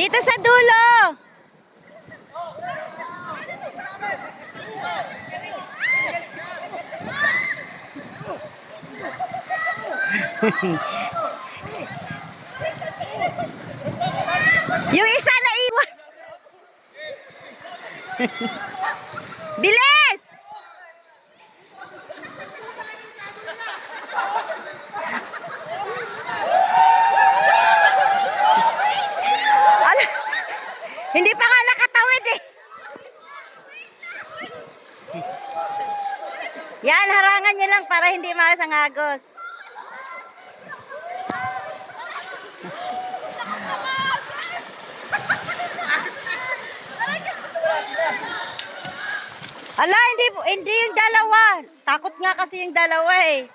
Dito sa dulo. Yung isa na iwan. Bilis! Ala, hindi pa nga nakatawid eh. Yan, harangan nyo lang para hindi masangagos. Ala, hindi, hindi yung dalawa. Takot nga kasi yung dalawa eh.